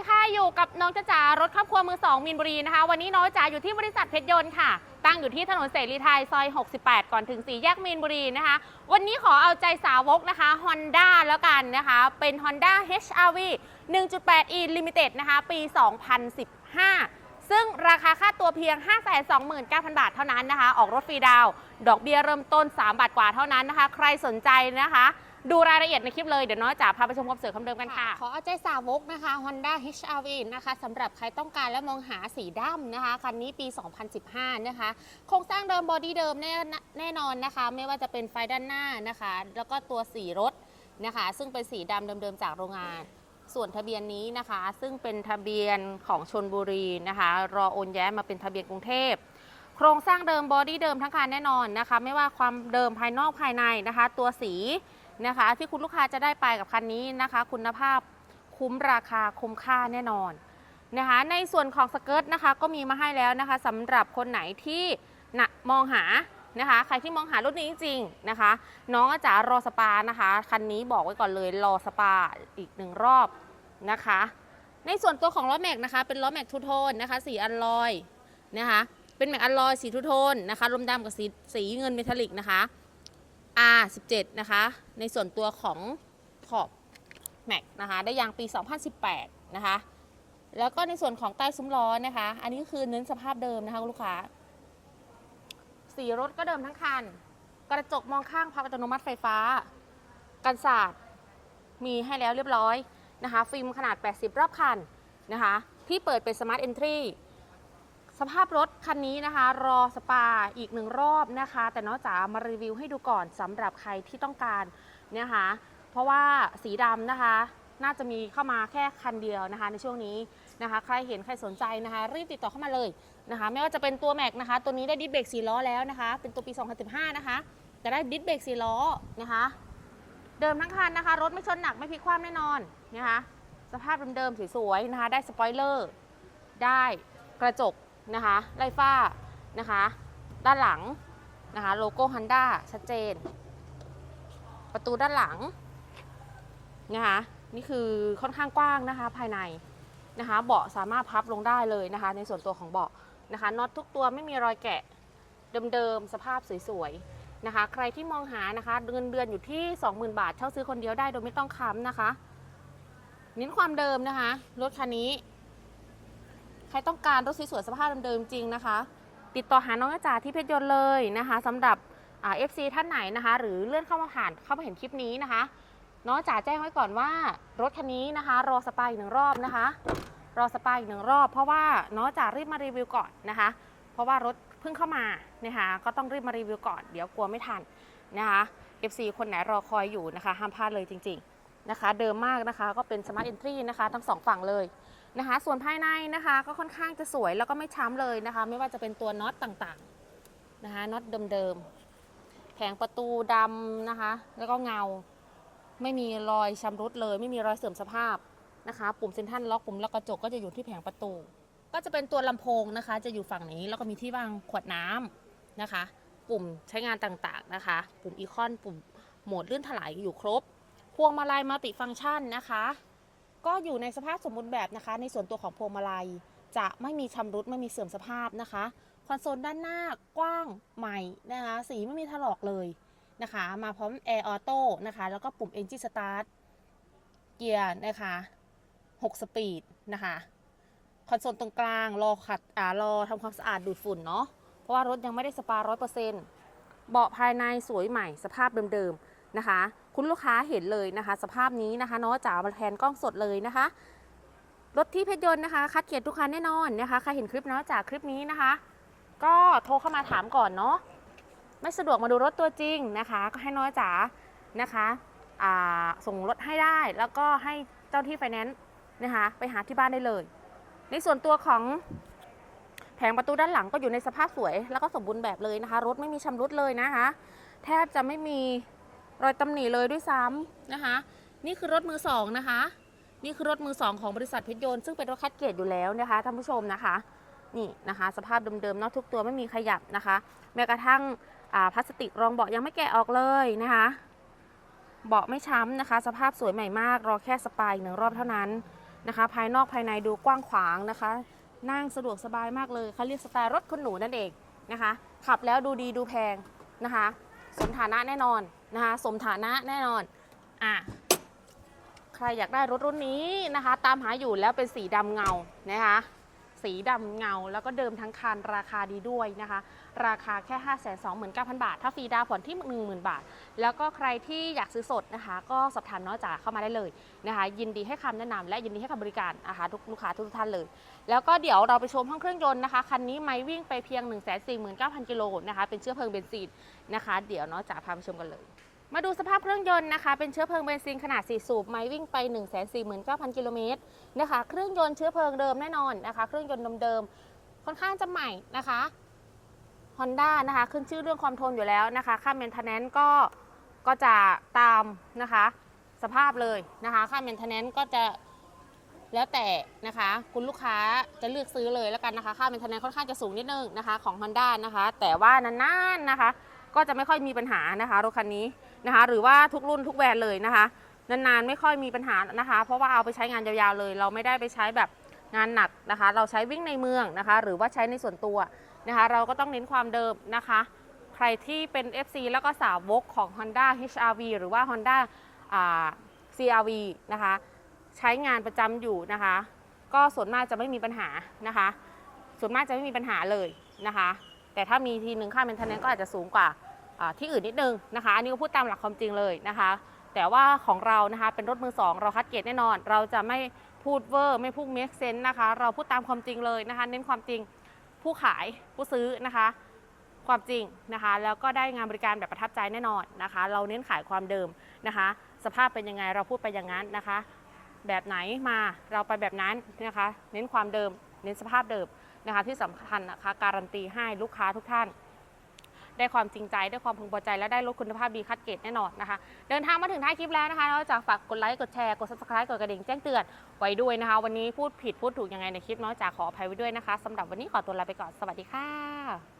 ีค่ะ อยู่กับน้องจจ๋ารถครอบครัวมือสองมีนบุรีนะคะ วันนี้น้องจ๋าอยู่ที่บริษัทเพชรยนต์ค่ะ ตั้งอยู่ที่ถนนเสรีไทยซอย 68 ก่อนถึงสี่แยกมีนบุรีนะคะ วันนี้ขอเอาใจสาวกนะคะ Honda แล้วกันนะคะ เป็น Honda HRV 1.8e Limited นะคะ ปี 2015 ซึ่งราคาค่าตัวเพียง 529,000 บาทเท่านั้นนะคะ ออกรถฟรีดาว ดอกเบี้ยเริ่มต้น 3 บาทกว่าเท่านั้นนะคะ ใครสนใจนะคะ ดูรายละเอียดในคลิปเลยเดี๋ยวน้อยจ๋าพาไปชมความสวยคำเดิมกันค่ะ ขอเอาใจสาวกนะคะ Honda HRV นะคะสำหรับใครต้องการและมองหาสีดำนะคะ คันนี้ปี 2015 นะคะ โครงสร้างเดิมบอดี้เดิมแน่แน่นอนนะคะ ไม่ว่าจะเป็นไฟด้านหน้านะคะ แล้วก็ตัวสีรถนะคะ ซึ่งเป็นสีดำเดิมๆจากโรงงาน ส่วนทะเบียนนี้นะคะ ซึ่งเป็นทะเบียนของชนบุรีนะคะ รอโอนแย้มมาเป็นทะเบียนกรุงเทพโครงสร้างเดิมบอดี้เดิมทั้งคันแน่นอนนะคะ ไม่ว่าความเดิมภายนอกภายในนะคะ ตัวสี นะคะ ที่คุณลูกค้าจะได้ไปกับคันนี้นะคะ คุณภาพคุ้มราคาคุ้มค่าแน่นอนนะคะ ในส่วนของสเกิร์ตนะคะ ก็มีมาให้แล้วนะคะสำหรับคนไหนที่นะมองหานะคะ ใครที่มองหารุ่นนี้จริงๆนะคะ น้องอาจ๋ารอสปานะคะคันนี้บอกไว้ก่อนเลยรอสปาอีกหนึ่งรอบนะคะ ในส่วนตัวของล้อแม็กนะคะ เป็นล้อแม็กทูโทนนะคะสีอัลลอยนะคะ เป็นแม็กอัลลอยสีทูโทนนะคะรวมดำกับสีสีเงินเมทัลลิกนะคะ R17 นะคะ ในส่วนตัวของขอบแม็กนะคะ ได้ยางปี 2018 นะคะ แล้วก็ในส่วนของใต้ซุ้มล้อนะคะ อันนี้ก็คือเน้นสภาพเดิมนะคะลูกค้า สีรถก็เดิมทั้งคัน กระจกมองข้างพับอัตโนมัติไฟฟ้า กันสาดมีให้แล้วเรียบร้อยนะคะ ฟิล์มขนาด 80 รอบคันนะคะ ที่เปิดเป็นสมาร์ทเอนทรี สภาพรถคันนี้นะคะ รอสปาอีกหนึ่งรอบนะคะ แต่น้องจ๋ามารีวิวให้ดูก่อนสำหรับใครที่ต้องการนะคะ เพราะว่าสีดำนะคะ น่าจะมีเข้ามาแค่คันเดียวนะคะ ในช่วงนี้นะคะ ใครเห็นใครสนใจนะคะ รีบติดต่อเข้ามาเลยนะคะ ไม่ว่าจะเป็นตัวแม็กนะคะ ตัวนี้ได้ดิสเบรกสีล้อแล้วนะคะ เป็นตัวปี 2015 นะคะจะได้ดิสเบรกสีล้อนะคะ เดิมทั้งคันนะคะ รถไม่ชนหนักไม่พลิกคว่ำแน่นอนนะคะ สภาพเดิมๆสวยๆนะคะ ได้สปอยเลอร์ ได้กระจก นะคะไล่ฟ้านะคะ ด้านหลังนะคะโลโก้ Honda ชัดเจน ประตูด้านหลังนะคะนี่คือค่อนข้างกว้างนะคะภายในนะคะ เบาะสามารถพับลงได้เลยนะคะ ในส่วนตัวของเบาะนะคะน็อตทุกตัวไม่มีรอยแกะเดิมๆสภาพสวยๆนะคะ ใครที่มองหานะคะเงินเดือนอยู่ที่ 20,000 บาทเช่าซื้อคนเดียวได้โดยไม่ต้องค้ำนะคะ เน้นความเดิมนะคะรถคันนี้ ใครต้องการรถสวยๆสภาพเดิมๆจริงนะคะ ติดต่อหาน้องจ๋าที่เพชรยนต์เลยนะคะสำหรับเอฟซีท่านไหนนะคะ หรือเลื่อนเข้ามาผ่านเข้ามาเห็นคลิปนี้นะคะ น้องจ๋าแจ้งไว้ก่อนว่ารถคันนี้นะคะ รอสปาอีกหนึ่งรอบนะคะ รอสปาอีกหนึ่งรอบ เพราะว่าน้องจ๋ารีบมารีวิวก่อนนะคะ เพราะว่ารถเพิ่งเข้ามานะคะก็ต้องรีบมารีวิวก่อนเดี๋ยวกลัวไม่ทันนะคะ FC คนไหนรอคอยอยู่นะคะ ห้ามพลาดเลยจริง ๆ นะคะ เดิมมากนะคะก็เป็น Smart Entry นะคะ ทั้งสองฝั่งเลยนะคะ ส่วนภายในนะคะก็ค่อนข้างจะสวยแล้วก็ไม่ช้ำเลยนะคะ ไม่ว่าจะเป็นตัวน็อตต่างๆนะคะน็อตเดิมๆแผงประตูดำนะคะ แล้วก็เงา ไม่มีรอยชำรุดเลย ไม่มีรอยเสื่อมสภาพนะคะ ปุ่มเซ็นทรัลล็อกปุ่มล็อกกระจกก็จะอยู่ที่แผงประตู ก็จะเป็นตัวลำโพงนะคะ จะอยู่ฝั่งนี้แล้วก็มีที่วางขวดน้ำนะคะ ปุ่มใช้งานต่างๆนะคะ ปุ่มอีคอนปุ่มโหมดลื่นถลายอยู่ครบ วงมาลัยมัลติฟังก์ชันนะคะ ก็อยู่ในสภาพสมบูรณ์แบบนะคะ ในส่วนตัวของพวงมาลัยจะไม่มีชำรุดไม่มีเสื่อมสภาพนะคะคอนโซลด้านหน้ากว้างใหม่นะคะสีไม่มีถลอกเลยนะคะ มาพร้อมแอร์ออโต้นะคะแล้วก็ปุ่ม Engine Start เกียร์นะคะ6สปีดนะคะคอนโซลตรงกลางรอขัดอ่ารอทำความสะอาดดูดฝุ่นเนาะเพราะว่ารถยังไม่ได้สปาร้อยเปอร์เซ็นต์เบาะภายในสวยใหม่สภาพเดิมๆ นะคะ คุณลูกค้าเห็นเลยนะคะ สภาพนี้นะคะน้องจ๋ามาแทนกล้องสดเลยนะคะ รถที่เพชรยนต์นะคะ คัดเกียรติทุกคันแน่นอนนะคะใครเห็นคลิปน้องจ๋าคลิปนี้นะคะ ก็โทรเข้ามาถามก่อนเนาะไม่สะดวกมาดูรถตัวจริงนะคะ ก็ให้น้อยจ๋านะคะส่งรถให้ได้แล้วก็ให้เจ้าที่ไฟแนนซ์นะคะไปหาที่บ้านได้เลย ในส่วนตัวของแผงประตูด้านหลังก็อยู่ในสภาพสวย แล้วก็สมบูรณ์แบบเลยนะคะ รถไม่มีชำรุดเลยนะคะ แทบจะไม่มี รอยตำหนิเลยด้วยซ้ำนะคะ นี่คือรถมือสองนะคะ นี่คือรถมือสองของบริษัทเพชรยนต์ซึ่งเป็นรถคัดเกรดอยู่แล้วนะคะท่านผู้ชมนะคะ นี่นะคะ สภาพเดิมๆนาะทุกตัวไม่มีขยับนะคะ แม้กระทั่งพลาสติกรองเบาะยังไม่แกะออกเลยนะคะ เบาะไม่ช้ำนะคะ สภาพสวยใหม่มาก รอแค่สปายอีกหนึ่งรอบเท่านั้นนะคะ ภายนอกภายในดูกว้างขวางนะคะ นั่งสะดวกสบายมากเลยเขาเรียกสไตล์รถคุณหนูนั่นเองนะคะ ขับแล้วดูดีดูแพงนะคะ สมฐานะแน่นอน นะคะสมฐานะแน่นอนอะใครอยากได้รถรุ่นนี้นะคะ ตามหาอยู่แล้วเป็นสีดำเงานะคะ สีดำเงา แล้วก็เดิมทั้งคันราคาดีด้วยนะคะ ราคาแค่ 5 2 9 0 0 0 บาท ถ้าฟรีดาวผ่อนที่ 10,000 บาท แล้วก็ใครที่อยากซื้อสดนะคะ ก็สอบถามน้องจ๋าเข้ามาได้เลยนะคะ ยินดีให้คำแนะนำและยินดีให้คำบริการนะคะทุกลูกค้าทุกท่านเลย แล้วก็เดี๋ยวเราไปชมห้องเครื่องยนต์นะคะ คันนี้ไม่วิ่งไปเพียง 1 4 9 0 0 0กิโลนะคะเป็นเชื้อเพลิงเบนซินนะคะ เดี๋ยวน้องจ๋าพาไปชมกันเลย มาดูสภาพเครื่องยนต์นะคะ เป็นเชื้อเพลิงเบนซินขนาด 4 สูบ ไม่วิ่งไป 1 4 9 0 0 0 กิโลเมตรนะคะ เครื่องยนต์เชื้อเพลิงเดิมแน่นอนนะคะ เครื่องยนต์เดิมๆ ค่อนข้างจะใหม่นะคะ Honda นะคะ ขึ้นชื่อเรื่องความทนอยู่แล้วนะคะ ค่า maintenance ก็ ก็จะตามนะคะ สภาพเลยนะคะ ค่า maintenance ก็จะแล้วแต่นะคะ คุณลูกค้าจะเลือกซื้อเลยแล้วกันนะคะ ค่า maintenance ค่อนข้างจะสูงนิดนึงนะคะ ของ Honda นะคะ แต่ว่านานๆนะคะ ก็จะไม่ค่อยมีปัญหานะคะรถคันนี้ นะคะ หรือว่าทุกรุ่นทุกแบรนด์เลยนะคะ นานๆไม่ค่อยมีปัญหานะคะ เพราะว่าเอาไปใช้งานยาวๆเลย เราไม่ได้ไปใช้แบบงานหนักนะคะ เราใช้วิ่งในเมืองนะคะ หรือว่าใช้ในส่วนตัวนะคะ เราก็ต้องเน้นความเดิมนะคะ ใครที่เป็น FC แล้วก็สาวกของ Honda HRV หรือว่า Honda อ่า CRV นะคะ ใช้งานประจำอยู่นะคะ ก็ส่วนมากจะไม่มีปัญหานะคะ ส่วนมากจะไม่มีปัญหาเลยนะคะ แต่ถ้ามีทีหนึ่งค่า maintenance ก็อาจจะสูงกว่า ที่อื่นนิดนึงนะคะอันนี้ก็พูดตามหลักความจริงเลยนะคะ แต่ว่าของเรานะคะเป็นรถมือสองเราคัดเกรดแน่นอน เราจะไม่พูดเวอร์ไม่พูดเมคเซนต์นะคะ เราพูดตามความจริงเลยนะคะ เน้นความจริงผู้ขายผู้ซื้อนะคะ ความจริงนะคะ แล้วก็ได้งานบริการแบบประทับใจแน่นอนนะคะ เราเน้นขายความเดิมนะคะ สภาพเป็นยังไงเราพูดไปอย่างนั้นนะคะ แบบไหนมาเราไปแบบนั้นนะคะ เน้นความเดิม เน้นสภาพเดิมนะคะ ที่สำคัญนะคะการันตีให้ลูกค้าทุกท่าน ได้ความจริงใจได้ความพึงพอใจ และได้รถคุณภาพดีคัดเกรดแน่นอนนะคะ เดินทางมาถึงท้ายคลิปแล้วนะคะเราจะฝากกดไลค์กดแชร์กด subscribe กดกระดิ่งแจ้งเตือนไว้ด้วยนะคะ วันนี้พูดผิดพูดถูกยังไงในคลิปน้อยจากขออภัยไว้ด้วยนะคะสำหรับวันนี้ขอตัวลาไปก่อนสวัสดีค่ะ